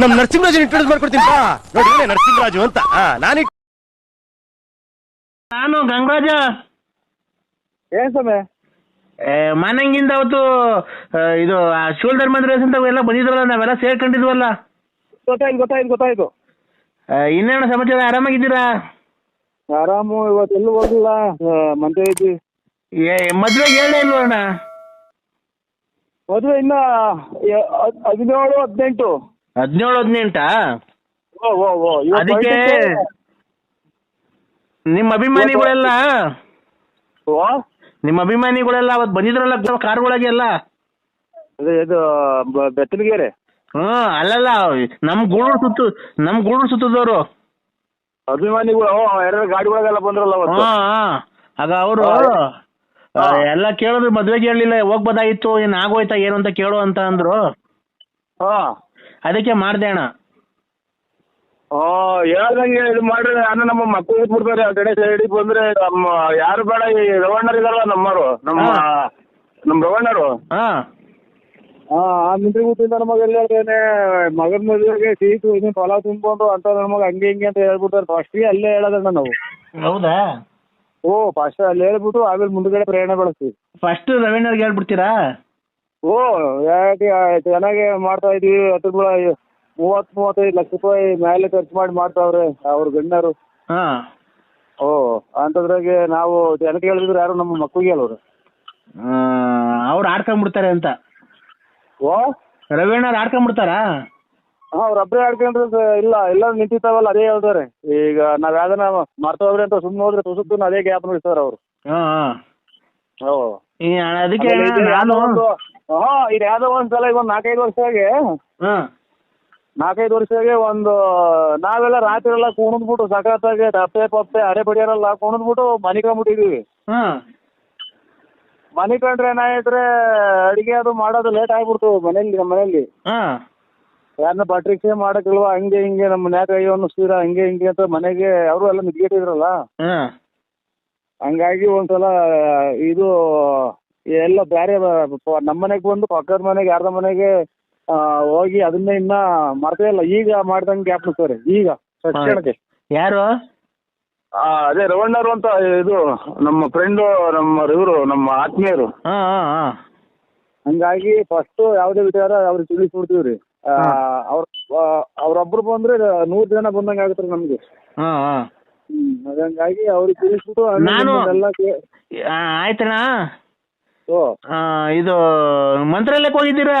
ನಮ್ ನರಸಿಂಹರಾಜ್ ಇಂಟ್ರೊಡ್ಯೂಸ್ ಮಾಡ್ಕೊಡ್ತೀನಿ ಬಾ. ನೋಡಿ ನರಸಿಂಹರಾಜು ಅಂತ. ನಾನು ನಾನು ಗಂಗರಾಜ. ಏನ್ ಸಮಯ ಏ, ಮನೆಗಿಂದ ಅವತ್ತು ಇದು ಶೂಲ್ಧರ್ ಮಂದಿರ ಅಂತ ಎಲ್ಲ ಬಂದಿದ್ರಲ್ಲ ನಾವೆಲ್ಲ ಸೇರ್ಕೊಂಡಿದ್ವಲ್ಲ. ಗೊತ್ತಾಯ್ತು ಗೊತ್ತಾಯ್ತು ಗೊತ್ತಾಯ್ತು. ಇನ್ನೇನು ಸಮಾಚಾರ ಆರಾಮಾಗಿದ್ದೀರಾ? ಆರಾಮು ಇವತ್ತು ಎಲ್ಲೂ ಹೋಗಿಲ್ಲ ಮಂತೆ ಐತಿ. ಏ ಮದ್ವೆಗೆ ಹೇಳೇ ಇಲ್ವಣ್ಣ ಮದುವೆ ಇನ್ನ ಹದಿನೇಳು ಹದಿನೆಂಟು. ಹದಿನೇಳು ಹದಿನೆಂಟಾ? ಓ ಓ ಓ ಇವತ್ತು ಅದಕ್ಕೆ ಹೊರಟಿದ್ದೆ. ನಿಮ್ಮ ಅಭಿಮಾನಿಗಳೆಲ್ಲ? ಓ? ನಿಮ್ಮ ಅಭಿಮಾನಿಗಳೆಲ್ಲ ಅವತ್ ಬಂದಿದ್ರಲ್ಲ ಕಾರ್ಗಳಿಗೆ ಎಲ್ಲ ಇದು ಇದು ಬ- ಬೆತ್ತಲಗೆರೆ. ಹ್ಮ್ ಅಲ್ಲಲ್ಲ ನಮ್ ಗೂಡೂರು ಸುತ್ತು ನಮ್ ಗೂಡೂರು ಸುತ್ತದವ್ರು. ಅಭಿಮಾನಿಗಳು ಓ ಎರಡು ಗಾಡಿಗಳಿಗೆಲ್ಲ ಬಂದ್ರಲ್ಲ ಅವತ್ತು? ಹಾ. ಆಗ ಅವರು ಹಾ. ಎಲ್ಲ ಕೇಳಿದ್ರು ಮದ್ವೆಗೆ ಹೋಗ್ ಹೋಗ್ಬೋದಾಗಿತ್ತು ಏನ್ ಆಗೋಯ್ತಾ ಏನು ಅಂತ ಕೇಳು ಅಂತ ಅಂದ್ರು. ಹಾ. ಅದಕ್ಕೆ ಮಾಡ್ದೆ ಅಣ್ಣ. ಓ ಹೇಳ್ದಂಗೆ ಇದು ಮಾಡ್ರಿ. ನಾನು ನಮ್ಮ ಮಕ್ಕಳು ಬಿಡ್ತಾರೆ ಆ ಕಡೆ ಸೈಡ್ ಬಂದ್ರೆ ನಮ್ಮ ಯಾರು ಬೇಡ ಈ ರವಣ್ಣರು ಇದಾರಲ್ಲ ನಮ್ಮವರು ನಮ್ಮ. ನಮ್ಮ ರವಣ್ಣರು. ಹಾ. ಹಾ ಆ ಮಿಂಟ್ರಿ ಕೂತಿಂದ ನಮಗೆ ಎಲ್ಲಿ ಹೇಳ್ತೇನೆ ಮಗನ ಮದುವೆಗೆ ಸೀಟು ಇದನ್ನ ಫಲ ತುಂಬಿಕೊಂಡು ಅಂತ ನಮಗೆ ಹಂಗೆ ಹಿಂಗೆ ಅಂತ ಹೇಳ್ಬಿಡ್ತಾರೆ. ಫಸ್ಟ್ ಅಲ್ಲೇ ಹೇಳೋದಣ್ಣ ನಾವು. ಹೌದಾ? ಓ ಫಸ್ಟ್ ಅಲ್ಲಿ ಹೇಳ್ಬಿಟ್ಟು ಆಮೇಲೆ ಮುಂದ್ಗಡೆ ಪ್ರಯಾಣ ಬೆಳೆಸ್ತೀವಿ. ಫಸ್ಟ್ ರವೀಣರ್ಗೆ ಹೇಳ್ಬಿಡ್ತೀರಾ? ಓ ಯಾಕೆ ಚೆನ್ನಾಗಿ ಮಾಡ್ತಾ ಇದೀವಿ. ಹತ್ತು ಮೂವತ್ತು ಮೂವತ್ತೈದು ಲಕ್ಷ ರೂಪಾಯಿ ಮೇಲೆ ಖರ್ಚು ಮಾಡಿ ಮಾಡ್ತಾವ್ರೆ ಅವ್ರ ಗಣ್ಯರು ಹಾ. ಓ ಅಂತದ್ರಾಗೆ ನಾವು ಜನಕ್ಕೆ ಹೇಳಿದ್ರೆ ಯಾರು ನಮ್ಮ ಮಕ್ಕಳಿಗೆ ಹೇಳೋರು. ಅವ್ರು ಆಡ್ಕೊಂಡ್ಬಿಡ್ತಾರೆ ಅಂತ. ಓ? ರವೀಣರ್ ಆಡ್ಕೊಂಡ್ಬಿಡ್ತಾರಾ ಅವ್ರ ಅವ್ರೊಬ್ಬರೇ ಆಡ್ಕೊಂಡ್ರೆ ಸ- ಇಲ್ಲ ಎಲ್ಲ ನಿಂತಿರ್ತಾವಲ್ಲ ಅದೇ ಹೇಳ್ತಾರೆ. ಈಗ ನಾವ್ ಯಾವ್ದನ ಮರ್ತೋಗ್ರಿ ಅಂತ ಸುಮ್ಮನೆ ಹೋದ್ರೆ ತುಸುಕು ಅದೇ ಗ್ಯಾಪ್ ನೋಡಿಸ್ತಾರೆ ಅವ್ರು. ಹಾ ಹಾ. ಓ. ಈ ಅಣ್ಣ, ಅದಕ್ಕೆ ಆಮೇಲೆ ಇದು ನಾನು ಯಾವ್ದೋ ಒಂದು ಹಾ ಇದು ಯಾವ್ದೋ ಒಂದ್ಸಲ ಈಗ ಒಂದ್ ನಾಲ್ಕೈದು ವರ್ಷದಾಗೆ ಹಾ. ನಾಲ್ಕೈದು ವರ್ಷದಾಗೆ ಒಂದು ನಾವೆಲ್ಲ ರಾತ್ರಿ ಎಲ್ಲ ಕುಣಿದ್ಬಿಟ್ಟು ಸಖತ್ತಾಗಿ ಅಪ್ಪೆ ಪಪ್ಪೆ ಅರೆ ಬಡಿಯಾರೆಲ್ಲ ಕುಣಿದ್ಬಿಟ್ಟು ಮನೆ ಕಂಬಿಟ್ಟಿದೀವಿ ಹಾ. ಮನೆ ಕಂಡ್ರೆ ಏನಾಯ್ತ್ರೆ ಅಡಿಗೆ ಅದು ಮಾಡೋದು ಲೇಟ್ ಆಗ್ಬಿಡ್ತು ಮನೇಲಿ ನಮ್ಮ ಮನೇಲಿ ಹಾ. ಯಾರನ್ನ ಪಟ್ರಿಕ್ಷೆ ಮಾಡಕ್ಕಿಲ್ವಾ ಹಂಗೆ ಹಿಂಗೆ ನಮ್ಮ ಮನ್ಯಾಗ ಅಯ್ಯೋ ಅನ್ನಿಸ್ತೀರ ಹಂಗೆ ಹಿಂಗೆ ಅಂತ ಮನೆಗೆ ಅವರು ಎಲ್ಲ ನಿದ್ಗೆಟ್ಟಿದ್ರಲ್ಲ ಹಾ. ಹಂಗಾಗಿ ಒಂದ್ಸಲ ಇದು ಎಲ್ಲ ಬೇರೆ ನಮ್ಮ ಮನೆಗೆ ಬಂದು ಪಕ್ಕದ ಮನೆಗೆ ಯಾರ್ದ ಮನೆಗೆ ಆ, ಹೋಗಿ ಅದನ್ನ ಇನ್ನ ಮಾಡ್ತಾ ಇಲ್ಲ. ಈಗ ಮಾಡ್ದಂಗೆ ಗ್ಯಾಪ್ ಸರ್. ಈಗ ತಕ್ಷಣಕ್ಕೆ ಯಾರು? ಅದೇ ರವಣ್ಣರು ಅಂತ ಇದು ನಮ್ಮ ಫ್ರೆಂಡ್ ನಮ್ಮ ಇವರು ನಮ್ಮ ಆತ್ಮೀಯರು. ಹಾ ಹಾ ಹಾ. ಹಂಗಾಗಿ ಫಸ್ಟ್ ಯಾವ್ದೇ ವಿಚಾರ ಅವ್ರಿಗೆ ತಿಳಿಸ್ಬಿಡ್ತೀವಿ ರೀ ಅವ್ರ ಅವ್ರೊಬ್ರು ಬಂದ್ರೆ ನೂರ್ ಜನ ಬಂದಂಗ ಆಗುತ್ತೆ ನಮ್ಗೆ. ಹಾ ಹಾ. ಹ್ಮ್ ಹಂಗಾಗಿ ಅವ್ರಿಗೆ ತಿಳಿಸ್ಬಿಟ್ಟು ಕೇ- ಆ, ಆಯ್ತಣ್ಣ. ಓ ಆ, ಇದು ಮಂತ್ರಾಲಯಕ್ಕೆ ಹೋಗಿದ್ದೀರಾ?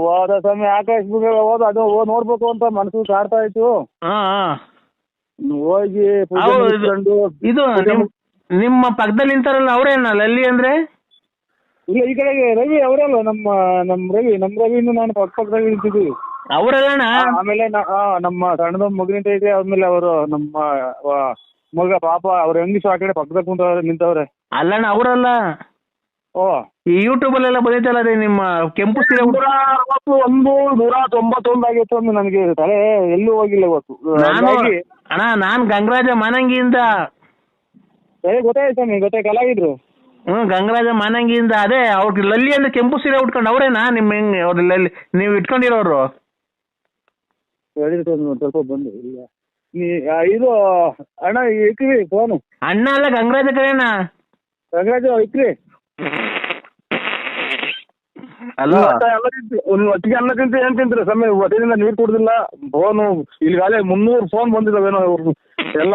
ಹೋದ ಸಮಯ ಆಕಾಶ ಬುಗ ಹೋದ ಅದು ನೋಡ್ಬೇಕು ಅಂತ ಮನಸ್ಸು ಕಾಡ್ತಾ ಇತ್ತು. ಹಾ ಹಾ. ಹೋಗಿ ಪೂಜೆ ಹೌದು. ಮುಗಿಸ್ಕೊಂಡು ಇದು ನಿಮ್- ನಿಮ್ಮ ಪಕ್ಕದಲ್ಲಿ ನಿಂತಾರಲ್ಲ ಅವ್ರೇನ ಲಲ್ಲಿ ಅಂದ್ರೆ? ಇಲ್ಲ ಈ ಕಡೆಗೆ ರವಿ ಅವರಲ್ಲ ನಮ್ಮ ನಮ್ ರವಿ ನಮ್ ರವಿನು ನಾನು ಪಕ್ಕ ಪಕ್ಕದಲ್ಲಿ ನಿಂತಿದ್ವಿ ಅವರಲ್ಲಣ್ಣ? ಆಮೇಲೆ ನ- ಆ, ನಮ್ಮ ಸಣ್ಣದ ಮಗನಿಂದ ಇದೆ ಆದ್ಮೇಲೆ ಅವರು ನಮ್ಮ ಮಗ ಪಾಪ ಅವ್ರ ಹೆಂಗ್ ಆ ಕಡೆ ಪಕ್ಕದಾಗ ಕುಂತವ್ರೆ ನಿಂತವ್ರೆ? ಅಲ್ಲಣ್ಣ ಅವರಲ್ಲ? ಓ. ಈ ಯೂಟ್ಯೂಬ್ ಅಲ್ಲೆಲ್ಲ ಬಂದೈತಲ್ಲ ರೀ ನಿಮ್ಮ ಕೆಂಪು ಸೀರೆ ಅರವತ್ತು ಒಂದು ನೂರ ತೊಂಬತ್ತೊಂದು ಆಗಿತ್ತು ಅಂದ್ರೆ ನನಗೆ ತಲೆ ಎಲ್ಲೂ ಹೋಗಿಲ್ಲ ಇವತ್ತು. ನಾನು ಹಂಗಾಗಿ ಅಣ್ಣ ನಾನ್ ಗಂಗರಾಜ ಮಾನಂಗಿಯಿಂದ ಸರಿ ಗೊತ್ತಾಯ್ತು ಸ್ವಾಮಿ ಗೊತ್ತಾಯ್ತು ಕಲಾವಿದ್ರು. ಹ್ಮ್ ಗಂಗರಾಜ ಮಾನಂಗಿಯಿಂದ ಅದೇ ಅವ್ರ ಲಲ್ಲಿ ಅಂದ್ರೆ ಕೆಂಪು ಸೀರೆ ಉಟ್ಕೊಂಡು ಅವರೇನಾ? ನಿಮ್ಮ ಹೆಂಗ್ ಅವ್ರ ಲಲ್ಲಿ ನೀವು ಇಟ್ಕೊಂಡಿರೋರು? ಹೇಳಿದ್ರು ಒಂದು ಸ್ವಲ್ಪ ಬಂದು ಇಲ್ಲ ಇದು ಅಣ್ಣ ಇಕ್ರಿ ಫೋನು ಅಣ್ಣ ಅಲ್ಲ ಗಂಗರಾಜ ಕರೆಯಣ್ಣ ಗಂಗರಾಜ ಇಕ್ರಿ. ಅಲ್ಲ. ಒಂದು ಒಟ್ಟಿಗೆ ಅನ್ನ ತಿಂತ ಏನ್ ತಿಂತೀರಿ? ಸಮಯ ಹೊಟ್ಟೆಯಿಂದ ನೀರು ಕುಡ್ದಿಲ್ಲ. ಫೋನು ಇಲ್ಲಿಗಾಲೇ ಮುನ್ನೂರು ಫೋನ್ ಬಂದಿದಾವೇನೋ ಇವ್ರದ್ದು ಎಲ್ಲ.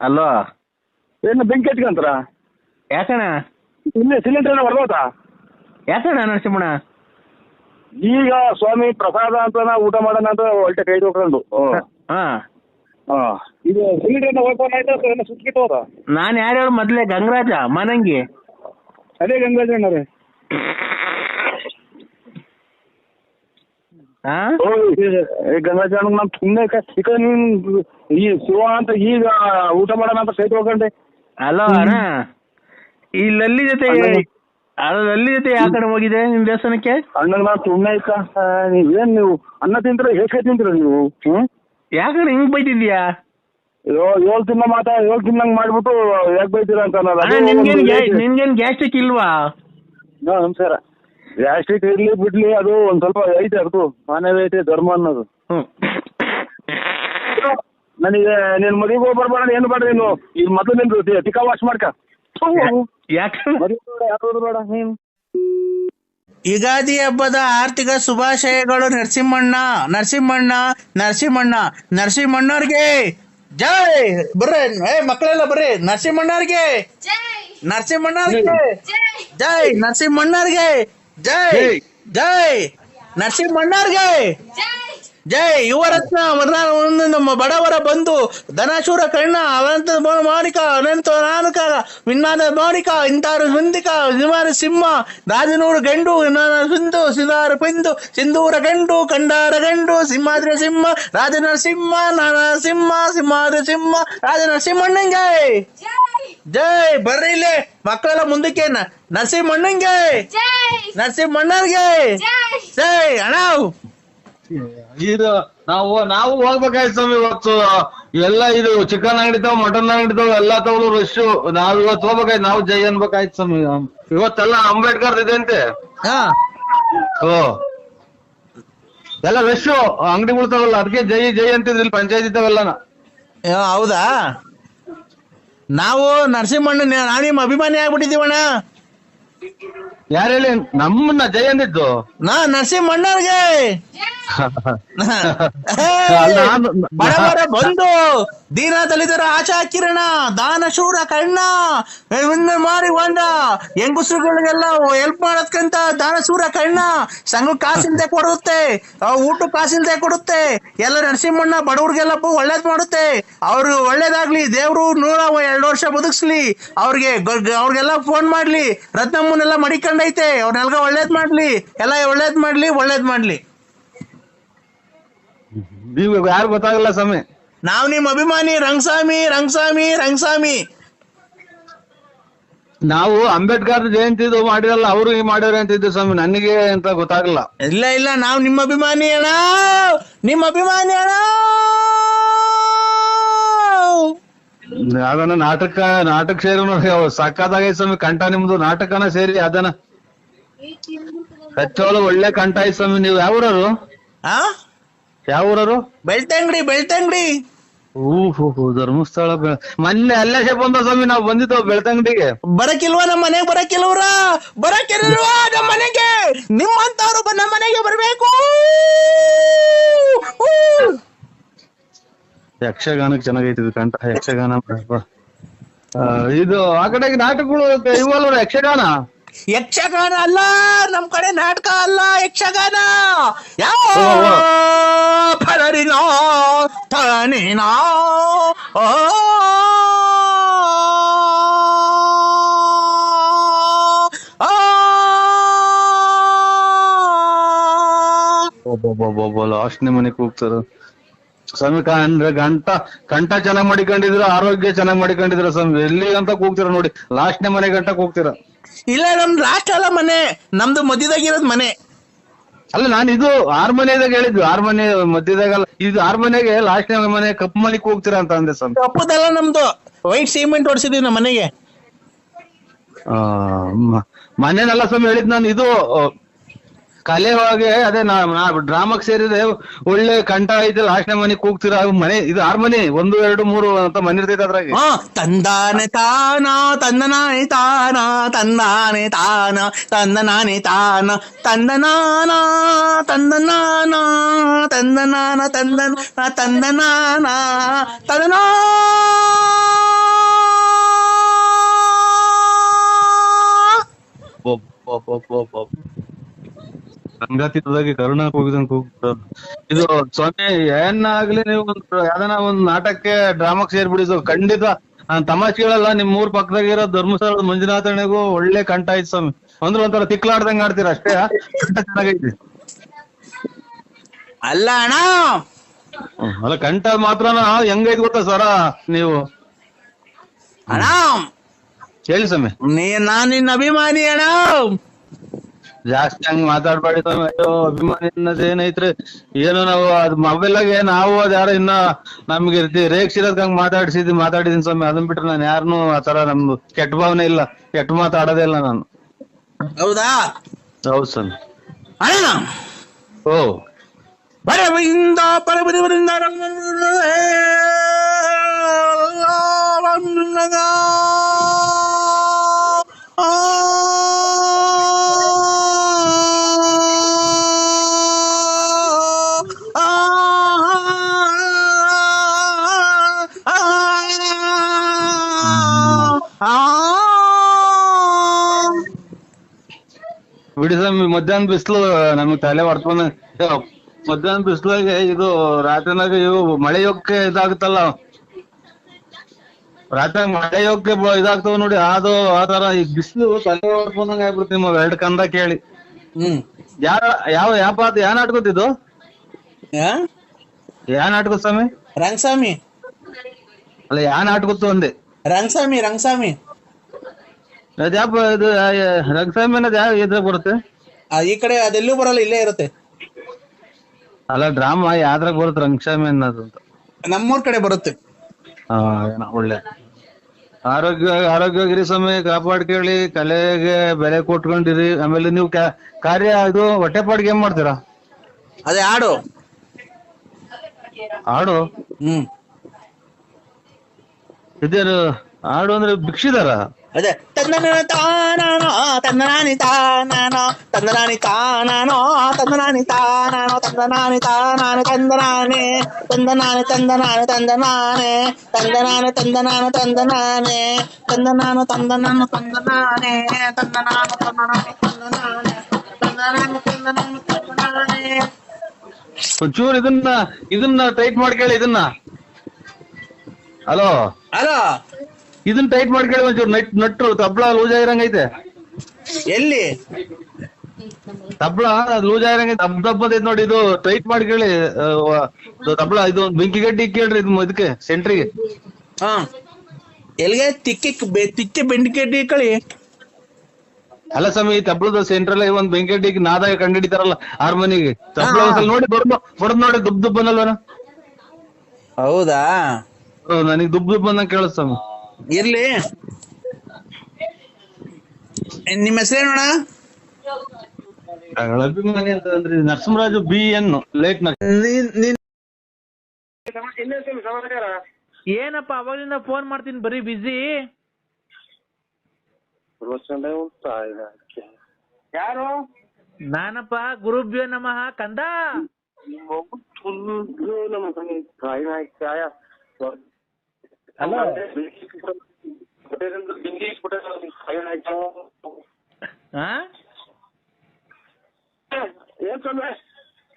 ಅಲ್ಲೋ ಏನು ಬೆಂಕಿ ಹಚ್ಕೊಂತಾರ? ಯಾಕಣ್ಣ? ಇಲ್ಲೇ ಸಿಲಿಂಡರ್ ಹೊಡೆದೋತಾ ಯಾಕಣ್ಣ ನರಸಿಂಹಣ್ಣ ಈಗ ಸ್ವಾಮಿ ಪ್ರಸಾದ ಅಂತ ನಾವು ಊಟ ಮಾಡೋಣ ಅಂತ ಒಳ್ಳೆ ಕೈ ತೊಗೊಂಡು ಹಾ ಇದು ಸಿಲಿಂಡರ್ ಓಪನ್ ಆಯ್ತಾ ಅಥವಾ ಏನೋ ಸುಟ್ಕಿಟ್ಟು ಹೋದ? ನಾನ್ ಯಾರು ಹೇಳು ಮೊದ್ಲೇ ಗಂಗರಾಜ ಮನಂಗಿ. ಅದೇ ಗಂಗಾಜ್ ಅಣ್ಣರೇ. ಹಾ? ಗಂಗಾಜ್ ಅಣ್ಣ ನಾನು ಸುಮ್ಮನೆ ಈಗ ನೀನು ಈ ಶಿವ ಅಂತ ಈಗ ಊಟ ಮಾಡೋಣ ಅಂತ ಕೈ ತೊಗೊಂಡೆ ಅಲ್ಲ ಅಣ್ಣ ಈ ಲಲ್ಲಿ ಜೊತೆ ಆ ಜೊತೆ ಯಾವ ಕಡೆ ಹೋಗಿದೆ ನಿಮ್ ದೇವಸ್ಥಾನಕ್ಕೆ? ಅಣ್ಣ ನಾನು ಸುಮ್ಮನೆ ನೀವೇನು ನೀವು ಅನ್ನ ತಿಂತೀರ ಹೇಗೆ ತಿಂತೀರ ನೀವು? ಹ್ಮ್? ಯಾಕಣ್ಣ ಹಿಂಗ್ ಬೈತಿದ್ಯಾ ಏಳು ತಿನ್ನ ಮಾತಾ ಏಳು ತಿನ್ನಂಗ್ ಮಾಡ್ಬಿಟ್ಟು ಯಾಕೆ ಬೈತೀರ ಅಂತ ನಿಮ್ಗೇನ್ ನಿನ್ಗೇನ್ ಗ್ಯಾಸ್ಟ್ರಿಕ್ ಇಲ್ವಾ? ಹಾ, ನಮಸ್ಕಾರ. ಗ್ಯಾಸ್ಟ್ರಿಕ್ ಇರ್ಲಿ ಬಿಡ್ಲಿ ಅದು ಒಂದ್ ಸ್ವಲ್ಪ ಐತೆ ಅದು ಮಾನವೀಯತೆ ಧರ್ಮ ಅನ್ನೋದು. ನನಗೆ ನೀನ್ ಮದುವೆಗೆ ಹೋಗಿ ಬರ್ಬೇಡ ಏನು ಬೇಡ ನೀನು? ಇದು ಮೊದಲು ನಿನ್ ತಿಕ್ಕ ವಾಶ್ ಮಾಡ್ಕ. ಯಾಕೆ? ನೀನು? ಯುಗಾದಿ ಹಬ್ಬದ ಆರ್ಥಿಕ ಶುಭಾಶಯಗಳು ನರಸಿಂಹಣ್ಣ ನರಸಿಂಹಣ್ಣ ನರಸಿಂಹಣ್ಣ ನರಸಿಂಹಣ್ಣವ್ರಿಗೆ ಜೈ! ಬರ್ರಿ ಏ ಮಕ್ಕಳೆಲ್ಲ ಬರ್ರಿ ನರಸಿಂಹಣ್ಣವ್ರಿಗೆ ನರಸಿಂಹಣ್ಣವ್ರಿಗೆ ಜೈ! ನರಸಿಂಹಣ್ಣವ್ರಿಗೆ ಜೈ! ಜೈ! ನರಸಿಂಹಣ್ಣವ್ರಿಗೆ ಜೈ ಯುವರತ್ನ ವರ- ಒಂದು ನಮ್ಮ ಬಡವರ ಬಂಧು ಧನಶೂರ ಕರ್ಣ ಅನಂತ ಮೋನಿಕ ಅನಂತ ನಾನುಕ ವಿನ್ನಾದ ಮಾಣಿಕ ಇಂತಾರು ಮುಂದಿಕ ಸಿಂಹಾರ ಸಿಂಹ ರಾಜನೂರು ಗಂಡು ಸಿಂಧು ಸಿದಾರ ಪಿಂದು ಸಿಂಧೂರ ಗಂಡು ಕಂಡಾರ ಗಂಡು ಸಿಂಹಾದ್ರ ಸಿಂಹ ರಾಜನ ಸಿಂಹ ನಾನ ಸಿಂಹ ಸಿಂಹಾದ್ರ ಸಿಂಹ ರಾಜನ ಸಿಂಹಣ್ಣಂಗೆ. ಜೈ ಬರ್ರಿ ಇಲ್ಲಿ ಮಕ್ಕಳೆಲ್ಲ ಮುಂದಕ್ಕೆ ನರಸಿಂಹಣ್ಣಂಗೆ. ನರಸಿಂಹಣ್ಣರ್ಗೆ ಜೈ. ಅಣ್ಣ ಇದು ನಾವು ನಾವು ಹೋಗ್ಬೇಕಾಯ್ತು ಸ್ವಾಮಿ ಇವತ್ತು. ಎಲ್ಲ ಇದು ಚಿಕನ್ ಅಂಗಡಿ ತಾವ್ ಮಟನ್ ಅಂಗಡಿ ತಾವ್ ಎಲ್ಲಾ ರಶ್ ನಾವ್ ಇವತ್ತು ಹೋಗ್ಬೇಕಾಯ್ತು ನಾವು ಜೈ ಅನ್ಬೇಕಾಯ್ತು ಸ್ವಾಮಿ. ಇವತ್ತೆಲ್ಲ ಅಂಬೇಡ್ಕರ್ ಇದೆ ಅಂತೆ. ಹಾ. ಓ. ಎಲ್ಲ ರಶ್ ಅಂಗಡಿ ಉಳ್ತಾವಲ್ಲ ಅದಕ್ಕೆ ಜೈ ಜೈ ಅಂತಿದ್ರಿ ಪಂಚಾಯತ್ ಇದ್ದಾವೆಲ್ಲನ ಏ, ಹೌದಾ? ನಾವು ನರಸಿಂಹಣ್ಣ ನಾನು ನಿಮ್ಮ ಅಭಿಮಾನಿ ಆಗ್ಬಿಟ್ಟಿದೀವಣ್ಣ ಯಾರು ಹೇಳಿ? ನಮ್ಮನ್ನ ಜೈ ಅಂದಿದ್ದು ನಾ ನರಸಿಂಹಣ್ಣವ್ರಿಗೆ. ಬಡವರ ಬಂದು ದೀನ ದಲಿತರ ಆಶಾ ಕಿರಣ ದಾನ ಶೂರ ಕಣ್ಣ ಮಾರಿ ಒಂದ ಹೆಂಗುಸ್ರುಗಳಿಗೆಲ್ಲ ಹೆಲ್ಪ್ ಮಾಡೋದ್ಕಂತ ದಾನ ಶೂರ ಕಣ್ಣ. ಸಂಘ ಕಾಸಿಲ್ದೆ ಕೊಡುತ್ತೆ. ಊಟ ಕಾಸಿಲ್ದೆ ಕೊಡುತ್ತೆ. ಎಲ್ಲ ನರಸಿಂಹಣ್ಣ ಬಡವ್ರಿಗೆಲ್ಲ ಒಳ್ಳೇದ್ ಮಾಡುತ್ತೆ. ಅವ್ರು ಒಳ್ಳೇದಾಗ್ಲಿ ದೇವ್ರು ನೂರ ಎರಡು ವರ್ಷ ಬದುಕ್ಸ್ಲಿ. ಅವ್ರಿಗೆ ಅವ್ರಿಗೆಲ್ಲ ಫೋನ್ ಮಾಡ್ಲಿ. ರತ್ನಮ್ಮನೆಲ್ಲ ಮಡಿಕೊಂಡೈತೆ ಅವ್ರನ್ನೆಲ್ಲ ಒಳ್ಳೇದ್ ಮಾಡ್ಲಿ ಎಲ್ಲ ಒಳ್ಳೇದ್ ಮಾಡ್ಲಿ ಒಳ್ಳೇದ್ ಮಾಡ್ಲಿ. ನೀವು ಯಾರು ಗೊತ್ತಾಗಲ್ಲ ಸ್ವಾಮಿ? ನಾವ್ ನಿಮ್ ಅಭಿಮಾನಿ ರಂಗಸ್ವಾಮಿ ರಂಗಸ್ವಾಮಿ ರಂಗಸ್ವಾಮಿ. ನಾವು ಅಂಬೇಡ್ಕರ್ ಜಯಂತಿ ಇದು ಮಾಡಿರಲ್ಲ ಅವರು ಈ ಮಾಡಿದ್ರೆ ಅಂತಿದ್ದು ಸ್ವಾಮಿ ನನಗೆ ಅಂತ ಗೊತ್ತಾಗಲ್ಲ. ಇಲ್ಲ ಇಲ್ಲ ನಾವ್ ನಿಮ್ಮ ಅಭಿಮಾನಿ ಅಣ್ಣ. ನಿಮ್ಮ ಅಭಿಮಾನಿ ಅಣ್ಣ. ಅದನ್ನ ನಾಟಕ ನಾಟಕ ಸೇರಿ ನೋಡಿ ಸಕ್ಕತ್ತಾಗೈತೆ ಸ್ವಾಮಿ ಕಂಠ ನಿಮ್ದು ನಾಟಕನ ಸೇರಿ ಅದನ್ನ ಹೆಚ್ಚೋಳು ಒಳ್ಳೆ ಕಂಠ ಐತ್ ಸ್ವಾಮಿ ನೀವು ಯಾವ ಊರರು ಆ? ಯಾವ ಊರರು ಬೆಳ್ತಂಗಡಿ ಬೆಳ್ತಂಗಡಿ. ಊಹು ಧರ್ಮಸ್ಥಳ ಬೆ- ಮೊನ್ನೆ ಅಲ್ಲೇ ಬಂದ ಸ್ವಾಮಿ ನಾವು ಬಂದಿದ್ದೋ ಬೆಳ್ತಂಗಡಿಗೆ. ಬರಕಿಲ್ವಾ ನಮ್ಮ ಮನೆಗೆ ಬರಕಿಲ್ವ್ರ? ಬರಕಿಲ್ವಾ ನಮ್ಮ ಮನೆಗೆ? ನಿಮ್ಮಂತವ್ರು ಬ- ನಮ್ಮ ಮನೆಗೆ ಬರ್ಬೇಕು. ಊ. ಯಕ್ಷಗಾನಕ್ಕೆ ಚೆನ್ನಾಗೈತಿ ಇದು ಕಂಠ ಯಕ್ಷಗಾನ ಆ, ಇದು ಆ ಕಡೆಗೆ ನಾಟಕಗಳು ಇವಲ್ವ ಯಕ್ಷಗಾನ? ಯಕ್ಷಗಾನ ಅಲ್ಲ ನಮ್ ಕಡೆ ನಾಟಕ ಅಲ್ಲ ಯಕ್ಷಗಾನ. ಯಾವ ಫಲರಿನೋ ತನಿನೋ ಓ. ಲಾಸ್ಟ್ ನಿಮ್ಮನೆ ಹೋಗ್ತಾರ ಸ್ವಾಮಿ ಅಂದ್ರೆ ಗಂಟ ಕಂಠ ಚೆನ್ನಾಗ್ ಮಾಡಿಕೊಂಡಿದ್ರ ಆರೋಗ್ಯ ಚೆನ್ನಾಗ್ ಮಾಡಿಕೊಂಡಿದ್ರ ಸ್ವಾಮಿ? ಎಲ್ಲಿ ಅಂತ ಕೂಗ್ತೀರ ನೋಡಿ ಲಾಸ್ಟ್ ಮನೆ ಗಂಟ ಕೂಗ್ತೀರ? ಇಲ್ಲ ನಮ್ದು ಲಾಸ್ಟ್ ಅಲ್ಲ ಮನೆ. ನಮ್ದು ಮಧ್ಯದಾಗಿರೋದ್ ಮನೆ. ಅಲ್ಲ ನಾನು ಇದು ಆರ್ ಮನೆದಾಗ ಹೇಳಿದ್ವಿ. ಆರ್ ಮನೆ ಮಧ್ಯದಾಗಲ್ಲ. ಇದು ಆರ್ ಮನೆಗೆ ಲಾಸ್ಟ್ನೇ ಮನೆ ಕಪ್ಪು ಮನೆಗೆ ಹೋಗ್ತೀರಾ ಅಂತ ಅಂದೆ ಸ್ವಾಮಿ. ತಪ್ಪದಲ್ಲ ನಮ್ದು. ವೈಟ್ ಸಿಮೆಂಟ್ ಹೊಡ್ಸಿದೀವಿ ನಮ್ಮ ಮನೆಗೆ. ಆ, ಮ- ಮನೆನಲ್ಲ ಸ್ವಾಮಿ ಹೇಳಿದ್ ನಾನು ಇದು ಕಲೆ ಹೋಗಿ ಅದೇ ನಾ ಡ್ರಾಮಾಕ್ ಸೇರಿದ್ರೆ ಒಳ್ಳೆ ಕಂಠ ಐತೆ ಲಾಸ್ಟ್ ಮನೆ ಕೂಗ್ತೀರಾ ಮನೆ ಇದು ಆರ್ ಮನೆ ಒಂದು ಎರಡು ಮೂರು ಅಂತ ಮನೆ ಇರ್ತೈತೆ ಅದ್ರಾಗೆ. ಹಾ ತಂದಾನೆ ತಾನ ತಂದನಾನೆ ತಾನ ತಂದಾನೆ ತಾನ ತಂದನಾನೆ ತಾನ ತಂದನಾನ ತಂದನಾನ ತಂದನಾನ ತಂದನ ತಂದನಾನ ತಂದನಾ. ಸಂಗಾತಿದಾಗಿ ಕರುಣ ಹೋಗಿದಂಗ್ ಇದು ಸ್ವಾಮಿ ಏನಾಗ್ಲಿ ನೀವು ಒಂದ್ ಯಾವ್ದನ ಒಂದ್ ನಾಟಕಕ್ಕೆ ಡ್ರಾಮಾಕ್ ಸೇರ್ಬಿಡಿ ಇದು ಖಂಡಿತ ನಾನ್ ತಮಾಷೆ ಹೇಳಲ್ಲ ನಿಮ್ ಊರ್ ಪಕ್ಕದಾಗಿರೋ ಧರ್ಮಸ್ಥಳದ ಮಂಜುನಾಥಣೆಗೂ ಒಳ್ಳೆ ಕಂಠ ಆಯ್ತು ಸ್ವಾಮಿ. ಅಂದ್ರೆ ಒಂಥರ ತಿಕ್ಲಾಡ್ದಂಗ್ ಆಡ್ತೀರ ಅಷ್ಟೇ ಚೆನ್ನಾಗೈತಿ. ಅಲ್ಲ ಅಣ್ಣ. ಅಲ್ಲ ಕಂಠ ಮಾತ್ರನ ಹೆಂಗೈತ್ ಗೊತ್ತಾ ಸರ ನೀವು? ಅಣ್ಣ! ಹೇಳಿ ಸ್ವಾಮಿ. ನೀ ನಾನ್ ನಿನ್ನ ಅಭಿಮಾನಿ ಅಣ್ಣ! ಜಾಸ್ತಿ ಹಂಗ್ ಮಾತಾಡ್ಬೇಡಿ ಅಭಿಮಾನಿ ಅನ್ನೋದ್ ಏನೈತ್ರಿ? ಏನು ನಾವು ಅದ್ ಮೊಬೈಲಾಗೆ ನಾವು ಅದ್ ಯಾರೋ ಇನ್ನ ನಮ್ಗೆ ರೇಗ್ಸಿರೋದ್ ಹಂಗ್ ಮಾತಾಡ್ಸಿದ್ ಮಾತಾಡಿದೀನಿ ಸ್ವಾಮಿ. ಅದನ್ ಬಿಟ್ರೆ ನಾನು ಯಾರನು ಆ ತರ ನಮ್ದು ಕೆಟ್ಟ ಭಾವನೆ ಇಲ್ಲ. ಕೆಟ್ಟ ಮಾತಾಡೋದೇ ಇಲ್ಲ ನಾನು. ಹೌದಾ? ಹೌದ್ ಸ್ವಾಮಿ. ಅಣ್ಣ! ಓ. ಪರವಿಂದ ಪರಬರಿವರಿಂದ ಬಿಡಿ ಸ್ವಾಮಿ ಮಧ್ಯಾಹ್ನ ಬಿಸಿಲು ನಮ್ಗೆ ತಲೆ ಹೊಡ್ಕೊಂಡ್ ಮಧ್ಯಾಹ್ನ ಬಿಸಿಲಾಗೆ ಇದು ರಾತ್ರಿನಾಗ ಇವು ಮಳೆ ಯೋಗಕ್ಕೆ ಇದಾಗುತ್ತಲ್ಲ ರಾತ್ರಿ ಮಳೆ ಯೋಗಕ್ಕೆ ಇದಾಗ್ತಾವ ನೋಡಿ ಅದು ಆ ತರ ಈ ಬಿಸಿಲು ತಲೆ ಹೊಡ್ಕೊಂಡಂಗ ಆಗ್ಬಿಡ್ತು ನಿಮ್ಮ ಎರಡ್ ಕಂದ ಕೇಳಿ. ಹ್ಮ್. ಯಾರ ಯಾವ ಯಾವ ಯಾ ನಾಟಕದ್ದು ಯಾ? ಯಾ ನಾಟಕ ಸ್ವಾಮಿ? ರಂಗಸ್ವಾಮಿ. ಅಲ್ಲ ಯಾ ನಾಟಕದ್ದು ಅಂದೆ ರಂಗಸ್ವಾಮಿ ರಂಗಸ್ವಾಮಿ. ಅದ್ ಯಾವ ಇದು ರಂಗಸ್ವಾಮಿ ಅನ್ನೋದು ಯಾವ ಇದ್ರಾಗ ಬರುತ್ತೆ? ಆ, ಈ ಕಡೆ ಅದೆಲ್ಲೂ ಬರಲ್ಲ ಇಲ್ಲೇ ಇರುತ್ತೆ. ಅಲ್ಲ ಡ್ರಾಮಾ ಯಾವ್ದ್ರಾಗ ಬರುತ್ತೆ ರಂಗಸ್ವಾಮಿ ಅನ್ನೋದು ಅಂತ? ನಮ್ಮೂರ್ ಕಡೆ ಬರುತ್ತೆ. ಆ, ಏನೋ ಒಳ್ಳೆ. ಆರೋಗ್ಯ ಆರೋಗ್ಯಗಿರಿ ಸ್ವಾಮಿ ಕಾಪಾಡ್ಕೊಳ್ಳಿ ಕಲೆಗೆ ಬೆಲೆ ಕೊಟ್ಕೊಂಡಿರಿ. ಆಮೇಲೆ ನೀವು ಕ್ಯಾ- ಕಾರ್ಯ ಇದು ಹೊಟ್ಟೆಪಾಡಿಗೆ ಏನ್ ಮಾಡ್ತೀರಾ? ಅದೇ ಆಡು ಆಡು ಹ್ಮ್. ಇದೇನು ಆಡು ಅಂದ್ರೆ ಭಿಕ್ಷಿದಾರ? ಅದೇ ತಂದನ ತಾನಾನೋ ತಂದನಾನಿ ತಾನಾನೋ ತಂದನಾನಿ ತಾನಾನೋ ತಂದನಾನಿ ತಾನಾನೋ ತಂದನಾನಿ ತಾನಾನು ತಂದನಾನೆ ತಂದನಾನೆ ತಂದನಾನು ತಂದನಾನೆ ತಂದನಾನು ತಂದನಾನು ತಂದನಾನೆ ತಂದನಾನು ತಂದನಾನು ತಂದನಾನೆ ತಂದನಾನು ತಂದನಾನು ತಂದನಾನೆ ತಂದನಾನು ತಂದನಾನು ತಂದನಾನೆ ಒಂಚೂರು ಇದನ್ನ ಇದನ್ನ ಟೈಪ್ ಮಾಡ್ಕೊಳ್ಳಿ ಇದನ್ನ ಹಲೋ ಹಲೋ ಇದನ್ನ ಟೈಟ್ ಮಾಡ್ಕೊಳ್ಳಿ ಒಂಚೂರು ನಟ್ ನಟ್ರು ತಬ್ಳ ಲೂಸ್ ಆಗಿರಂಗೈತೆ. ಎಲ್ಲಿ? ತಬ್ಳ ಲೂಸ್ ಆಗಿರಂಗೈತೆ. ದಬ್ ದಬ್ ಐತೆ ನೋಡಿ ಇದು ಟೈಟ್ ಮಾಡ್ಕೊಳ್ಳಿ ಕೇಳಿ ವ- ಇದು ಬೆಂಕಿ ಗಡ್ಡಿ ಕೇಳ್ರಿ ಇದು ಇದಕ್ಕೆ ಸೆಂಟ್ರಿಗೆ ಹಾ. ಎಲ್ಲಿಗೆ? ತಿಕ್ಕಿ ತಿಕ್ಕಿ ತಿಕ್ಕಿ ಬೆಂಡಿಕೆಡ್ಡಿ ಕಳಿ ಅಲ್ಲ ಸ್ವಾಮಿ ಈ ಸೆಂಟ್ರ್ ಸೆಂಟ್ರಲ್ ಒಂದ್ ಬೆಂಕಿ ಗಡ್ಡಿ ನಾದಾಗ ಕಂಡಿಡಿತಾರಲ್ಲ ಹಾರ್ಮೋನಿಗೆ. ತಬ್ಳ ಒಂದ್ಸಲ ನೋಡಿ ಬರ್ಬ ಬಡ್ದು ನೋಡಿ ದುಬ್ ದುಬ್ ಹೌದಾ? ನನಗೆ ದುಬ್ ದುಬ್ಬನ ಸ್ವಾಮಿ. ಇರ್ಲಿ. ನಿಮ್ಮ ಹೆಸರೇನೋಣ ಅಭಿಮಾನಿ ಅಂತ ಅಂದ್ರೆ ನರಸಿಂಹರಾಜು ಬಿ ಎನ್ ಲೇಟ್ ಏನಪ್ಪ ಅವಾಗಿಂದ ಫೋನ್ ಮಾಡ್ತೀನಿ ಬರೀ ಬಿಜಿ ಯಾರು? ನಾನಪ್ಪ ಗುರುಭ್ಯೋ ನಮಃ ಕಂದ? ಅಲ್ಲ.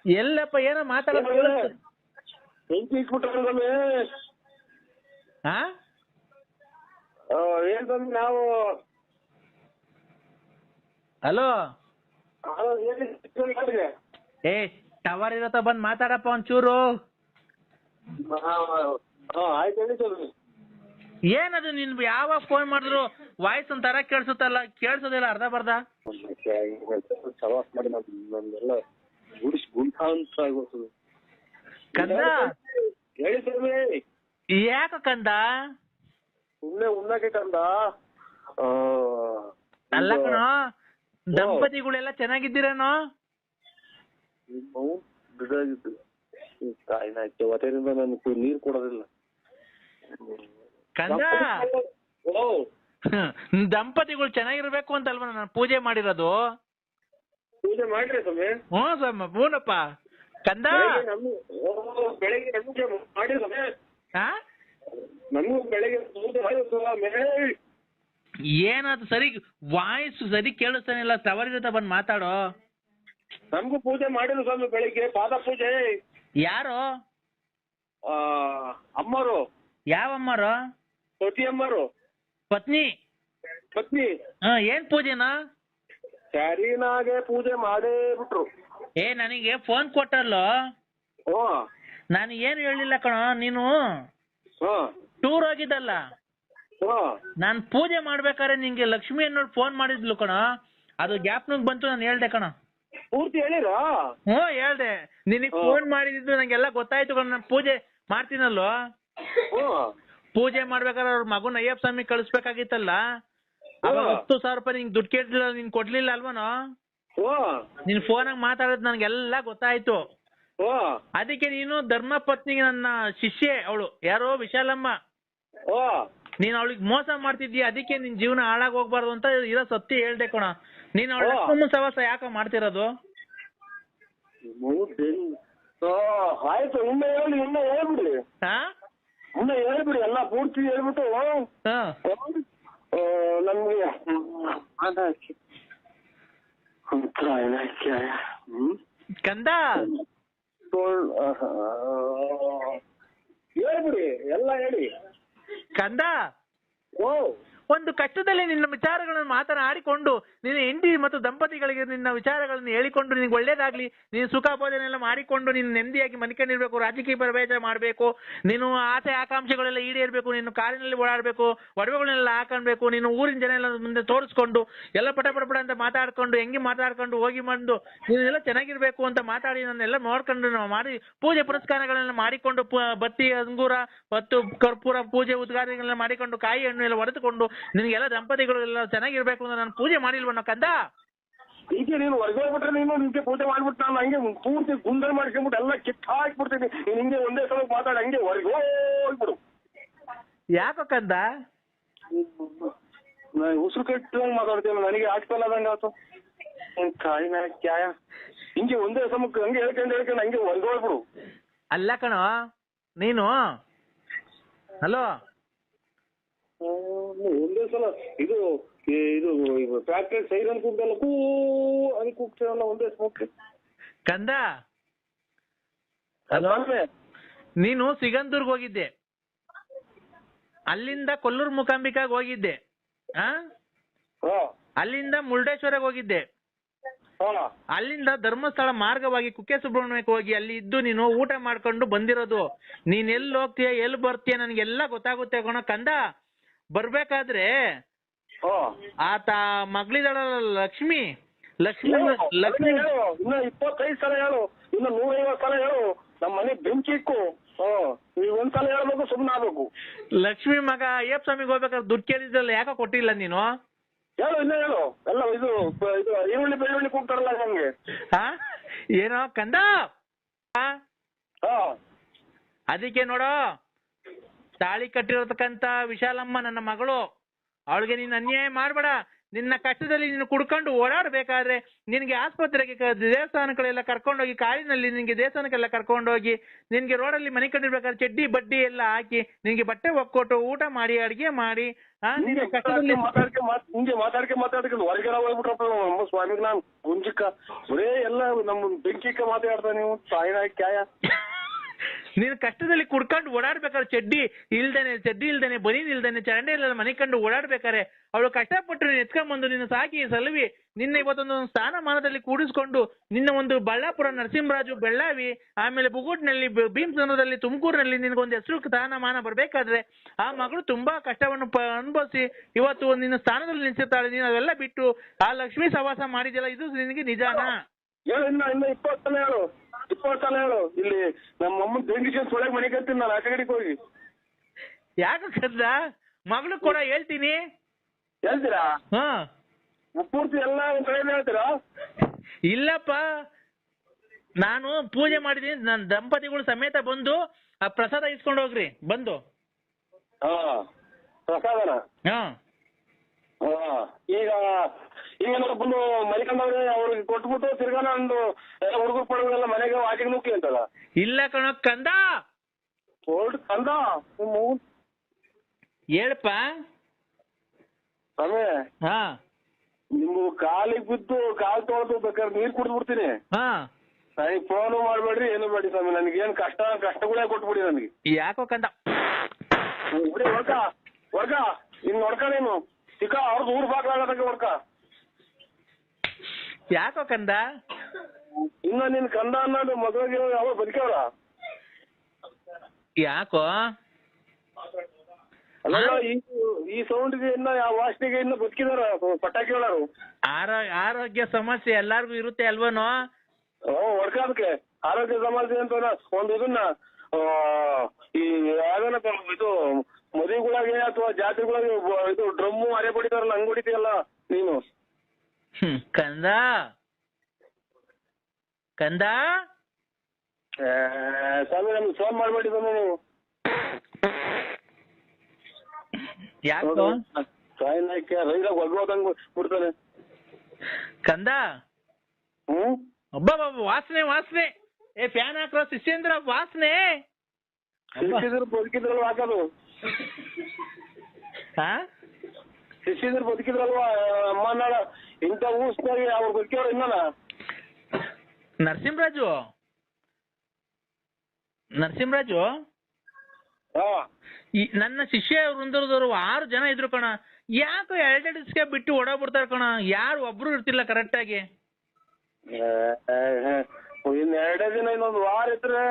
ಎಲ್ಲಪ್ಪ ಏನೋ ಮಾತಾಡೋದು ನಾವು? ಹಲೋ? ಏ ಟವರ್ ಇರತ್ತ ಬಂದ್ ಮಾತಾಡಪ್ಪ ಒಂಚೂರು. ಆಯ್ತು ಹೇಳಿ ಏನದು ನಿನ್ ಯಾವಾಗ ಫೋನ್ ಮಾಡಿದ್ರು ವಾಯ್ಸ್ ಒಂಥರ ಕೇಳಿಸುತ್ತಲ್ಲ ಕೇಳಿಸೋದಿಲ್ಲ ಅರ್ಧ ಬರ್ಧ ಸವಾಸ್ ಮಾಡಿ ನಮ್ ನಮ್ದೆಲ್ಲ ಗುಡಿಸ್ ಗುಂಟ ಅಂತ ಆಗೋಗ್ತದೆ ಕಂದ? ಹೇಳಿ ಸ್ವಾಮಿ ಯಾಕ ಕಂದ? ಸುಮ್ನೆ ಉಣ್ಣಕ್ಕೆ ಕಂದ. ಆ, ಅಲ್ಲ ಕಣೋ ದಂಪತಿಗಳೆಲ್ಲ ಚೆನ್ನಾಗಿದ್ದೀರೇನೋ? ಬಿಡಾಗಿದ್ದು. ತಾಯಿನ ಆಯ್ತು ಹೊಟ್ಟೆಯಿಂದ ನನಗೆ ನೀರ್ ಕೊಡೋದಿಲ್ಲ. ಕಂದ? ಓ ದಂಪತಿಗಳು ಚೆನ್ನಾಗಿರ್ಬೇಕು ಅಂತ ಅಲ್ವಾ ನಾನು ಪೂಜೆ ಮಾಡಿರೋದು? ಪೂಜೆ ಮಾಡ್ರಿ ಸ್ವಾಮಿ. ಹ್ಞೂ ಸ್ವಾಮಿ ಕಂದ? ಬೆಳಗ್ಗೆ ನಮ್ಗೆ ಮಾಡಿ ಸ್ವಾಮಿ. ಹಾ? ನಮಗೂ ಬೆಳಗ್ಗೆ ಪೂಜೆ ಮಾಡಿ ಸ್ವಾಮಿ. ಏನದು ಸರಿ ವಾಯ್ಸ್ ಸರಿ ಕೇಳಿಸ್ತಾನಿಲ್ಲ ಟವರ್ ಜೊತೆ ಬಂದ್ ಮಾತಾಡೋ? ನಮಗೂ ಪೂಜೆ ಮಾಡಿದ್ರು ಸ್ವಾಮಿ ಬೆಳಿಗ್ಗೆ ಪಾದ ಪೂಜೆ. ಯಾರು? ಯಾವ ಅಮ್ಮರು. ಸತಿ ಅಮ್ಮರು? ಪತ್ನಿ? ಪತ್ನಿ. ಹ ಏನ್ ಪೂಜೆನಾ? ಸ್ಯಾರಿನಾಗೆ ಪೂಜೆ ಮಾಡೇ ಬಿಟ್ರು. ಏ ನನಗೆ ಫೋನ್ ಕೊಟ್ಟಲ್ಲ? ಓ ನಾನು ಏನು ಹೇಳಿಲ್ಲ ಕಣ ನೀನು? ಹಾ ಟೂರ್ ಹೋಗಿದ್ದಲ್ಲ? ಹಾ ನಾನ್ ಪೂಜೆ ಮಾಡ್ಬೇಕಾದ್ರೆ ನಿಂಗೆ ಲಕ್ಷ್ಮಿ ಅನ್ನೋರು ಫೋನ್ ಮಾಡಿದ್ಲು ಕಣ. ಅದು ಗ್ಯಾಪ್ ಗ್ಯಾಪ್ನಾಗ ಬಂತು ನಾನು ಹೇಳ್ದೆ ಕಣ. ಪೂರ್ತಿ ಹೇಳಿರಾ? ಹ್ಞೂ ಹೇಳ್ದೆ. ನಿನಗೆ. ಫೋನ್ ಮಾಡಿದ್ದು ನಂಗೆಲ್ಲ ಗೊತ್ತಾಯ್ತು ಕಣ ನಾನು ಪೂಜೆ ಮಾಡ್ತೀನಲ್ಲೋ? ಹ್ಞೂ. ಪೂಜೆ ಮಾಡ್ಬೇಕಾದ್ರೆ ಅವ್ರ ಮಗುನ ಅಯ್ಯಪ್ಪ ಸ್ವಾಮಿ ಕಳಿಸ್ಬೇಕಾಗಿತ್ತಲ್ಲ? ಅವಾಗ. ಹತ್ತು ಸಾವಿರ ರೂಪಾಯಿ ನಿಂಗೆ ದುಡ್ಡು ಕೇಳಿಲ್ಲ ನೀನ್ ಕೊಡ್ಲಿಲ್ಲ ಅಲ್ವನೋ? ಓ ನಿನ್ ಫೋನಾಗ ಮಾತಾಡೋದು ನನ್ಗೆಲ್ಲಾ ಗೊತ್ತಾಯ್ತು. ಓ ಅದಕ್ಕೆ ನೀನು ಧರ್ಮ ಪತ್ನಿಗೆ ನನ್ನ ಶಿಷ್ಯೆ ಅವಳು. ಯಾರೋ ವಿಶಾಲಮ್ಮ. ಓ ನೀನ್ ಅವಳಿಗೆ ಮೋಸ ಮಾಡ್ತಿದ್ಯಾ? ಅದಕ್ಕೆ ನಿನ್ ಜೀವನ ಹಾಳಾಗ್ ಹೋಗ್ಬಾರ್ದು ಅಂತ ಇರೋ ಸತ್ಯ ಹೇಳ್ದೆ ಕಣ. ನೀನ್ ಅವಳ ಸವಾಸ ಯಾಕ ಮಾಡ್ತಿರೋದು? ಆಯ್ತು ಇನ್ನ ಇನ್ನ ಹಾ? ಇನ್ನ ಹೇಳ್ಬಿಡಿ ಎಲ್ಲ ಪೂರ್ತಿ ಹೇಳ್ಬಿಟ್ಟು ಹಾ. ನಮ್ಗೆ ಕಂದ. ಹೇಳ್ಬಿಡಿ ಎಲ್ಲ ಹೇಳಿ. ಕಂದ? ಓ. ಒಂದು ಕಷ್ಟದಲ್ಲಿ ನಿನ್ನ ವಿಚಾರಗಳನ್ನು ಮಾತನಾಡಿಕೊಂಡು, ನಿನ್ನ ಹೆಂಡತಿ ಮತ್ತು ದಂಪತಿಗಳಿಗೆ ನಿನ್ನ ವಿಚಾರಗಳನ್ನು ಹೇಳಿಕೊಂಡು, ನಿನಗೆ ಒಳ್ಳೇದಾಗ್ಲಿ, ನೀನು ಸುಖ ಭೋಜನ ಎಲ್ಲ ಮಾಡಿಕೊಂಡು, ನೀನು ನೆಮ್ಮದಿಯಾಗಿ ಮನಿಕೊಂಡಿರ್ಬೇಕು, ರಾಜಕೀಯ ಪ್ರವೇಶ ಮಾಡಬೇಕು, ನೀನು ಆಸೆ ಆಕಾಂಕ್ಷೆಗಳೆಲ್ಲ ಈಡೇರ್ಬೇಕು, ನೀನು ಕಾರಿನಲ್ಲಿ ಓಡಾಡಬೇಕು, ಒಡವೆಗಳನ್ನೆಲ್ಲ ಹಾಕೊಂಡ್ಬೇಕು ನೀನು ಊರಿನ ಜನ ಎಲ್ಲ ಮುಂದೆ ತೋರಿಸ್ಕೊಂಡು, ಎಲ್ಲ ಪಟ ಪಟ ಅಂತ ಮಾತಾಡ್ಕೊಂಡು, ಹೆಂಗೆ ಮಾತಾಡ್ಕೊಂಡು ಹೋಗಿ ಬಂದು, ನೀನೆಲ್ಲ ಚೆನ್ನಾಗಿರ್ಬೇಕು ಅಂತ ಮಾತಾಡಿ, ನನ್ನೆಲ್ಲ ನೋಡ್ಕೊಂಡು ಮಾಡಿ, ಪೂಜೆ ಪುರಸ್ಕಾರಗಳನ್ನ ಮಾಡಿಕೊಂಡು ಬತ್ತಿ, ಅಂಗೂರ ಮತ್ತು ಕರ್ಪೂರ ಪೂಜೆ ಉದ್ಘಾಟನೆಗಳನ್ನ ಮಾಡಿಕೊಂಡು ಕಾಯಿ ಹಣ್ಣು ಎಲ್ಲ ಹೊಡೆದುಕೊಂಡು ನಿನಗೆಲ್ಲ ದಂಪತಿಗಳು ಎಲ್ಲ ಚೆನ್ನಾಗಿರ್ಬೇಕು ಅಂದ್ರೆ ನಾನು ಪೂಜೆ ಮಾಡಿಲ್ವಣ್ಣ ಕಂದ? ಈಗ ನೀನು ಹೊರಗೆ ಬಿಟ್ರೆ ನೀನು ನಿಂಗೆ ಪೂಜೆ ಮಾಡ್ಬಿಟ್ಟು ನಾನು ಹಂಗೆ ಪೂರ್ತಿ ಗುಂಡಲ್ ಮಾಡ್ಕೊಂಡ್ಬಿಟ್ಟು ಎಲ್ಲ ಕಿತ್ತ ಹಾಕ್ಬಿಡ್ತೀನಿ. ನೀನು ಹಿಂಗೆ ಒಂದೇ ಸಲ ಮಾತಾಡಿ ಹಂಗೆ ಹೊರಗೆ ಹೋಗ್ಬಿಡು. ಯಾಕೋ ಕಂದ? ಉಸಿರು ಕಟ್ಟಂಗ್ ಮಾತಾಡ್ತೀನಿ ನನಗೆ ಆಗ್ತಲ್ಲ ಅದಂಗ ಆತು ಕಾಯಿ ಕ್ಯಾಯ ಹಿಂಗೆ ಒಂದೇ ಸಮಕ್ಕೆ ಹಂಗೆ ಹೇಳ್ಕೊಂಡು ಹೇಳ್ಕೊಂಡು ಹಂಗೆ ಹೊರಗೆ ಹೋಗ್ಬಿಡು. ಅಲ್ಲ ಕಣೋ ನೀನು? ಹಲೋ? ಒಂದೇ ಸಲ. ಇದು ಇದು ಫ್ಯಾಕ್ಟ್ರಿ ಸೈರನ್ ಕೂಗ್ದಲ್ಲ ಕೂ ಅಲ್ಲಿ ಕೂಗ್ತೇವಲ್ಲ ಒಂದೇ ಸ್ಮೋಕ್ ಕಂದ? ಹಲೋ? ನೀನು ಸಿಗಂದೂರ್ಗ್ ಹೋಗಿದ್ದೆ. ಅಲ್ಲಿಂದ ಕೊಲ್ಲೂರು ಮುಕಾಂಬಿಕಾಗ್ ಹೋಗಿದ್ದೆ. ಆ? ಅಲ್ಲಿಂದ ಮುರುಡೇಶ್ವರಕ್ಕೆ ಹೋಗಿದ್ದೆ. ಅಲ್ಲಿಂದ ಧರ್ಮಸ್ಥಳ ಮಾರ್ಗವಾಗಿ ಕುಕ್ಕೆ ಸುಬ್ರಹ್ಮಣ್ಯಕ್ಕೆ ಹೋಗಿ ಅಲ್ಲಿ ಇದ್ದು ನೀನು ಊಟ ಮಾಡ್ಕೊಂಡು ಬಂದಿರೋದು. ನೀನ್ ಎಲ್ಲಿ ಹೋಗ್ತೀಯ ಎಲ್ಲಿ ಬರ್ತೀಯ ನನಗೆಲ್ಲ ಗೊತ್ತಾಗುತ್ತೆ ಕಣ ಕಂದ. ಬರ್ಬೇಕಾದ್ರೆ ಆತ ಮಗಳಿದಾಳಲ್ಲ ಲಕ್ಷ್ಮಿ? ಲಕ್ಷ್ಮಿ ಲಕ್ಷ್ಮಿ. ಇನ್ನ ಇಪ್ಪತ್ತೈದು ಸಲ ಹೇಳು. ಇನ್ನ ನೂರೈವತ್ತು ಸಲ ಹೇಳು. ನಮ್ಮ ಮನೆ ಬೆಂಕಿ ಇಕ್ಕು. ಹ್ಮ್ ಈಗ ಒಂದ್ ಸಲ ಹೇಳ್ಬೇಕು ಸುಮ್ಮನೆ ಆಗ್ಬೇಕು. ಲಕ್ಷ್ಮಿ ಮಗ ಏಪ್ ಸ್ವಾಮಿಗೆ ಹೋಗ್ಬೇಕಾದ್ರೆ ದುಡ್ಡು ಕೇಳಿದ್ರಲ್ಲ ಯಾಕೆ ಕೊಟ್ಟಿಲ್ಲ ನೀನು? ಹೇಳು ಇನ್ನ ಹೇಳು. ಎಲ್ಲ ಇದು ಇದು ಈರುಳ್ಳಿ ಬೆಳ್ಳುಳ್ಳಿ ಕೂಗ್ತಾರಲ್ಲ ಹಂಗೆ ಹಾ ಏನೋ ಕಂದ? ಅದಕ್ಕೆ ನೋಡೋ. ತಾಳಿ ಕಟ್ಟಿರತಕ್ಕಂತ ವಿಶಾಲಮ್ಮ ನನ್ನ ಮಗಳು ಅವಳಿಗೆ ನೀನು ಅನ್ಯಾಯ ಮಾಡಬೇಡ. ನಿನ್ನ ಕಷ್ಟದಲ್ಲಿ ನೀನು ಕುಡ್ಕೊಂಡು ಓಡಾಡಬೇಕಾದ್ರೆ ನಿನಗೆ ಆಸ್ಪತ್ರೆಗೆ ದೇವಸ್ಥಾನಗಳೆಲ್ಲ ಕರ್ಕೊಂಡೋಗಿ ಕಾರಿನಲ್ಲಿ ನಿನಗೆ ದೇವಸ್ಥಾನಕ್ಕೆಲ್ಲ ಕರ್ಕೊಂಡೋಗಿ ನಿನಗೆ ರೋಡಲ್ಲಿ ಮನೆ ಕಂಡಿರ್ಬೇಕಾದ್ರೆ ಚಡ್ಡಿ ಬಡ್ಡಿ ಎಲ್ಲ ಹಾಕಿ ನಿನಗೆ ಬಟ್ಟೆ ಒಕ್ಕೊಟ್ಟು ಊಟ ಮಾಡಿ ಅಡಿಗೆ ಮಾಡಿ ನಿನ್ನ ಕಷ್ಟದಲ್ಲಿ ಮಾತಾಡ್ಕೆ ಮಾತ್ ಹಿಂಗೆ ಮಾತಾಡ್ಕೆ ಮಾತಾಡ್ಕೊಂಡು ಹೊರಗಡೆ ಹೋಗ್ಬಿಟ್ರಪ್ಪ ನಮ್ಮ ಸ್ವಾಮಿ ನಾನು ಗುಂಜಕ್ಕ ಬರೇ ಎಲ್ಲ ನಮ್ಮ ಬೆಂಕಿಕ್ಕ ಮಾತಾಡ್ತಾ ನೀವು ಸಾಯಿನ ಕ್ಯಾಯ. ನೀನು ಕಷ್ಟದಲ್ಲಿ ಕುಡ್ಕೊಂಡು ಓಡಾಡ್ಬೇಕಾದ್ರೆ ಚಡ್ಡಿ ಇಲ್ದೇನೆ ಚಡ್ಡಿ ಇಲ್ದೇನೆ ಬನೀನ್ ಇಲ್ದೇನೆ, ಚರಂಡಿ ಇಲ್ಲ ಮನೆ ಕಂಡು ಓಡಾಡ್ಬೇಕಾರೆ ಅವಳು ಕಷ್ಟಪಟ್ಟು ನೀನು ಎತ್ಕೊಂಡ್ಬಂದು ನಿನ್ನ ಸಾಕಿ ಸಲವಿ ನಿನ್ನ ಇವತ್ತೊಂದು ಸ್ಥಾನಮಾನದಲ್ಲಿ ಕೂಡಿಸ್ಕೊಂಡು ನಿನ್ನ ಒಂದು ಬಳ್ಳಾಪುರ ನರಸಿಂಹರಾಜು ಬೆಳ್ಳಾವಿ, ಆಮೇಲೆ ಬುಗುಟ್ನಲ್ಲಿ ಭೀಮಸಂದ್ರದಲ್ಲಿ ತುಮಕೂರಿನಲ್ಲಿ ನಿನಗೊಂದು ಹೆಸರು ಸ್ಥಾನಮಾನ ಬರ್ಬೇಕಾದ್ರೆ ಆ ಮಗಳು ತುಂಬಾ ಕಷ್ಟವನ್ನು ಅನುಭವಿಸಿ ಇವತ್ತು ನಿನ್ನ ಸ್ಥಾನದಲ್ಲಿ ನಿಲ್ಸಿರ್ತಾಳೆ ನೀನು ಅವೆಲ್ಲ ಬಿಟ್ಟು ಆ ಲಕ್ಷ್ಮೀ ಸವಾಸ ಮಾಡಿದ್ಯಲ್ಲ, ಇದು ನಿನಗೆ ನಿಜಾನಾ? ಹೇಳು, ಇನ್ನ ಇನ್ನ ಇಪ್ಪತ್ತನೇ ಇಪ್ಪತ್ತು ಸಲ ಹೇಳು. ಇಲ್ಲಿ ನಮ್ಮ ಅಮ್ಮ ಬೆಂಕಿ ಸೊಳಗೆ ಮನೆ ಕತ್ತೀನಿ ನಾನು ಆಚೆ ಕಡೆಗೆ ಹೋಗಿ. ಯಾಕೆ ಕದ್ದ ಮಗಳು ಕೂಡ ಹೇಳ್ತೀನಿ. ಹೇಳ್ತೀರಾ? ಹಾ. ಪೂರ್ತಿ ಎಲ್ಲ ಒಂದ್ ಕಡೆ ಹೇಳ್ತೀರಾ? ಇಲ್ಲಪ್ಪ. ನಾನು ಪೂಜೆ ಮಾಡಿದೀನಿ ನನ್ನ ದಂಪತಿಗಳು ಸಮೇತ ಬಂದು ಆ ಪ್ರಸಾದ ಇಸ್ಕೊಂಡು ಹೋಗ್ರಿ. ಬಂದು. ಹಾ ಪ್ರಸಾದನ? ಹಾ. ಈಗ ಈಗ ಏನಾದ್ರು ಬಂದು ಮಲಿಕಂದವ್ರೆ ಅವ್ರಿಗೆ ಕೊಟ್ಬಿಟ್ಟು ತಿರ್ಗಾ ನಂದು ಎಲ್ಲ ಹುಡುಗರು ಪಡೋದೆಲ್ಲ ಮನೆಗೆ ಆಚೆಗೆ ನುಗ್ಗಿ ಅಂತಲ್ಲ. ಇಲ್ಲ ಕಣ ಕಂದ! ಹೊರ್ಟ್ ಕಂದ! ಹೇಳಪ್ಪ. ಸ್ವಾಮಿ ಹಾ. ಕಾಲಿಗೆ ಬಿದ್ದು ಕಾಲ್ ತೊಳೆದು ಬೇಕಾದ್ರೆ ನೀರ್ ಕುಡ್ದು ಬಿಡ್ತೀನಿ. ಹಾ. ನನಗೆ ಫೋನು ಮಾಡ್ಬೇಡ್ರಿ ಏನು ಮಾಡಿ ಸ್ವಾಮಿ ನನಗೆ ಏನ್ ಕಷ್ಟ ಕಷ್ಟಗಳೇ ಕೊಟ್ಬಿಡಿ ನನಗೆ. ಯಾಕೋ ಕಂದ. ಬಿಡಿ ಹೊಡ್ಕ ಹೊಡ್ಕ ಇನ್ ನೋಡ್ಕ ಸಿಕ್ಕ ಅವ್ರದ್ದು ಊರ್ ಬಾಗ್ಲಾಗದಂಗೆ ಹೊಡ್ಕ. ಯಾಕೋ ಕಂದ? ಇನ್ನ ನಿನ್ ಕಂದ ಅನ್ನೋದು ಮದುವೆಗೆ ಯಾವ ಬದುಕವ್ರ ಯಾಕೋ? ಅಲ್ಲ ಈ ಈ ಸೌಂಡ್ಗೆ ಇನ್ನ ಯಾವ ವಾಸನೆಗೆ ಇನ್ನ ಬದುಕಿದಾರ ಪಟಾಕಿ ಒಳ ಆರೋ ಆರೋಗ್ಯ ಸಮಸ್ಯೆ ಎಲ್ಲಾರ್ಗು ಇರುತ್ತೆ ಅಲ್ವನೋ? ಓ ಹೊಡ್ಕೋದಕ್ಕೆ ಆರೋಗ್ಯ ಸಮಸ್ಯೆ ಅಂತ ಒಂದು ಇದನ್ನ ಈ ಯಾವ್ದಾನ ಇದು ಮದುವೆಗಳಾಗೆ ಅಥವಾ ಜಾತ್ರೆಗಳಾಗೆ ಇದು ಡ್ರಮ್ ಅರೆ ಬಡಿತಾರಲ್ಲ ಹಂಗ್ ಹೊಡಿತೀಯಲ್ಲ ನೀನು? ಹ್ಮ್ ಕಂದ. ಕಂದ. ಏ, ಸ್ವಾಮಿ ನಮ್ಗೆ ಫೋನ್ ಮಾಡ್ಬೇಡಿ ಸ್ವಾಮಿ ನೀವು. ಯಾಕೋ ಸಾಯನಕ್ಕೆ ರೈಲಾಗ ಒಗ್ಗೋದಂಗ್ ಬಿಡ್ತಾನೆ. ಕಂದ. ಹ್ಮ್? ಒಬ್ಬ ವಾಸನೆ ವಾಸನೆ. ಏ ಫ್ಯಾನ್ ಹಾಕ್ರೋ ಶಿಷ್ಯೇಂದ್ರ ವಾಸನೆ. ಬದುಕಿದ್ರು ಹಾಕೋದು? ಹಾ? ಶಿಷ್ಯದ್ರು ಬದುಕಿದ್ರಲ್ವಾ ಅಮ್ಮನಾಳ ಇಂಥ ಊಸ್ನಾಗಿ ಅವ್ರು ಬದುಕಿಯವ್ರು ಇನ್ನನ? ನರಸಿಂಹರಾಜು? ನರಸಿಂಹರಾಜು? ಹಾ. ಈ ನನ್ನ ಶಿಷ್ಯ ವೃಂದದವರು ಆರು ಜನ ಇದ್ರು ಕಣ. ಯಾಕೋ ಎರಡೆರಡು ದಿವ್ಸಕ್ಕೆ ಬಿಟ್ಟು ಓಡೋಗ್ಬಿಡ್ತಾರೆ ಕಣ? ಯಾರು ಒಬ್ರು ಇರ್ತಿಲ್ಲ ಕರೆಕ್ಟ್ ಆಗಿ. ಇನ್ ಎರಡೇ ದಿನ ಇನ್ನೊಂದು ವಾರ ಇದ್ರೆ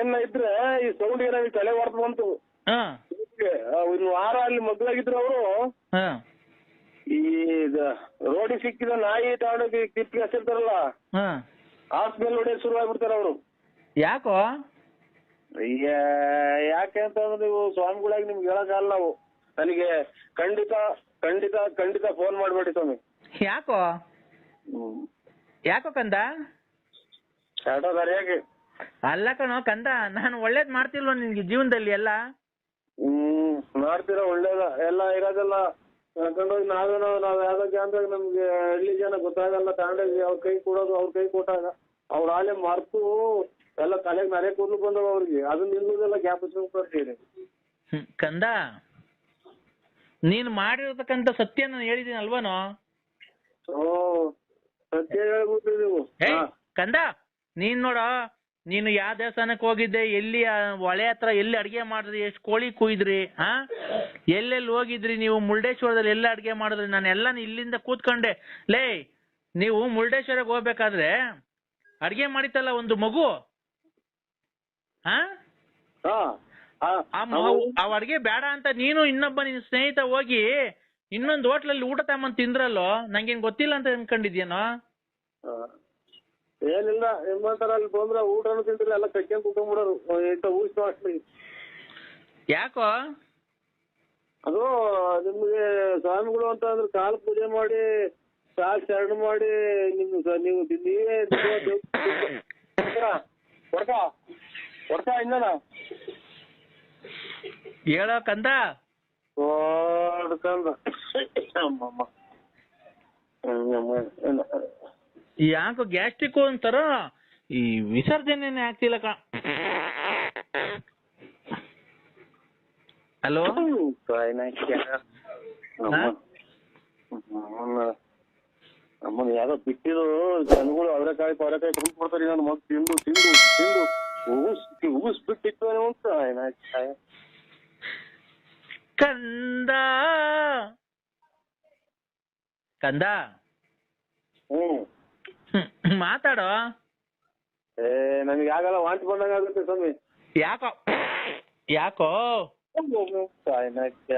ಏನ ಇದ್ರೆ ಈ ಸೌಂಡ್ ಏನೋ ತಲೆ ಹೊಡೆದು ಬಂತು. ಹಾ. ವಾರ ಅಲ್ಲಿ ಮಗ್ಳಾಗಿದ್ರು ಅವರು. ಹಾ. ಈ ರೋಡಿ ಸಿಕ್ಕಿದ ನಾಯಿ ತಗೊಂಡೋಗಿ ಕಿಪ್ಪಿಗೆ ಹಸಿರ್ತಾರಲ್ಲ ಹಾ. ಹಾಸ್ಪಿಟಲ್ ಹೊಡೆಯೋದು ಶುರು ಆಗ್ಬಿಡ್ತಾರ ಅವರು. ಯಾಕೋ? ಯಾಕೆ ಅಂತಂದ್ರೆ ನೀವು ಸ್ವಾಮಿಗಳಾಗಿ ನಿಮ್ಗೆ ಹೇಳಕ್ಕಾಗಲ್ಲ ನಾವು ನನಗೆ ಖಂಡಿತ ಖಂಡಿತ ಖಂಡಿತ ಫೋನ್ ಮಾಡ್ಬೇಡಿ ಸ್ವಾಮಿ. ಯಾಕೋ? ಯಾಕೋ ಕಂದ? ಅಲ್ಲ ಕಣೋ ಕಂದ ನಾನು ಒಳ್ಳೇದ್ ಮಾಡ್ತಿಲ್ವ ನಿನ್ಗೆ ಜೀವನದಲ್ಲಿ ಎಲ್ಲ? ಹ್ಮ್ ಮಾಡ್ತೀರಾ ಒಳ್ಳೇದ. ಎಲ್ಲ ಇರೋದೆಲ್ಲ ಕರ್ಕೊಂಡೋಗಿ ನಾವೇನೋ ನಾವ್ ಯಾವ್ದೋ ಜಾನ್ದಾಗ ನಮ್ಗೆ ಹಳ್ಳಿ ಜನ ಗೊತ್ತಾಗಲ್ಲ ತಗೊಂಡೋಗಿ ಅವ್ರ ಕೈ ಕೊಡೋದು ಅವ್ರ ಕೈ ಕೊಟ್ಟಾಗ ಅವ್ರ ಆಲೆ ಮರ್ತು ಎಲ್ಲ ತಲೆಗ್ ನರೆ ಕೂದಲು ಬಂದವ ಅವ್ರಿಗೆ. ಅದನ್ನ ನಿಲ್ಲೋದೆಲ್ಲ ಗ್ಯಾಪ್ ಹ್ಮ್, ಕಂದ ನೀನ್ ಮಾಡಿರ್ತಕ್ಕಂಥ ಸತ್ಯ ನಾನು ಹೇಳಿದೀನಿ ಅಲ್ವನೋ? ಓ ಸತ್ಯ ನೀವು ಏಯ್ ಹಾ. ಕಂದ ನೀನ್ ನೋಡ ನೀನು ಯಾವ ದೇವಸ್ಥಾನಕ್ಕೆ ಹೋಗಿದ್ದೆ ಎಲ್ಲಿ ಹೊಳೆ ಹತ್ರ ಎಲ್ಲಿ ಅಡಿಗೆ ಮಾಡಿದ್ರಿ ಎಷ್ಟು ಕೋಳಿ ಕುಯ್ದ್ರಿ ಹಾ ಎಲ್ಲೆಲ್ಲಿ ಹೋಗಿದ್ರಿ ನೀವು? ಮುರುಡೇಶ್ವರದಲ್ಲಿ ಎಲ್ಲ ಅಡಿಗೆ ಮಾಡಿದ್ರಿ? ನಾನು ಎಲ್ಲ ಇಲ್ಲಿಂದ ಕೂತ್ಕೊಂಡೆ. ಲೇ ನೀವು ಮುರುಡೇಶ್ವರಕ್ಕೆ ಹೋಗ್ಬೇಕಾದ್ರೆ ಅಡಿಗೆ ಮಾಡಿತಲ್ಲ ಒಂದು ಮಗು? ಹಾ ಆ ಅಡ್ಗೆ ಬೇಡ ಅಂತ ನೀನು ಇನ್ನೊಬ್ಬ ನಿನ್ ಸ್ನೇಹಿತ ಹೋಗಿ ಇನ್ನೊಂದು ಹೋಟ್ಲಲ್ಲಿ ಊಟ ತಮ್ಮ ತಿಂದ್ರಲ್ಲೋ? ನಂಗೇನ್ ಗೊತ್ತಿಲ್ಲ ಅಂತ ಅನ್ಕೊಂಡಿದ್ಯೇನೋ. ಏನಿಲ್ಲ ನಿಮ್ಮಂತರ ಅಲ್ಲಿ ಬಂದ್ರ ಊಟನು ತಿಂದ್ರೆ ಎಲ್ಲ ಕಟ್ಕೊಂಡ್ ಕುತ್ಕೊಂಡ್ಬಿಡೋರು. ಎಂತ ಊಟ ಮಾಡ್ಲಿ ಯಾಕೋ? ಅದು ನಿಮ್ಗೆ ಸ್ವಾಮಿಗಳು ಅಂತ ಅಂದ್ರೆ ಕಾಲು ಪೂಜೆ ಮಾಡಿ ಕಾಲ್ ಶರಣ ಮಾಡಿ ನಿಮ್ ನೀವು ನೀವೇ ಇನ್ನ ಇನ್ನನ? ಹೇಳೋ ಕಂದ? ಕಂದ. ಯಾಕೋ ಗ್ಯಾಸ್ಟ್ರಿಕ್ ಅಂತಾರ ಈ ವಿಸರ್ಜನೆನೇ ಆಗ್ತಿಲ್ಲ ಕ ಹಲೋ? ಅಮ್ಮನ ಯಾವ್ದೋ ಬಿಟ್ಟಿದ್ರು ಜನಗಳು ಅವರೆಕಾಯಿ ಪವರೆಕಾಯಿ ತುಂಬ ಕೊಡ್ತಾರೆ ನನ್ನ ಮಗ್ ತಿಂದು ತಿಂದು ತಿಂದು ಉಗುಸ್ ಉಗುಸ್ ಬಿಟ್ಟಿತ್ತು ಏನೋ ಅಂತ ಕಂದ. ಕಂದ? ಹ್ಮ್, ಮಾತಾಡೋ? ಏ ನನಗೆ ಆಗಲ್ಲ ವಾಂತಿ ಬಂದಂಗ ಆಗುತ್ತೆ ಸ್ವಾಮಿ. ಯಾಕೋ? ಯಾಕೋ? ಸಾಯ್ನಾಕ್ಯ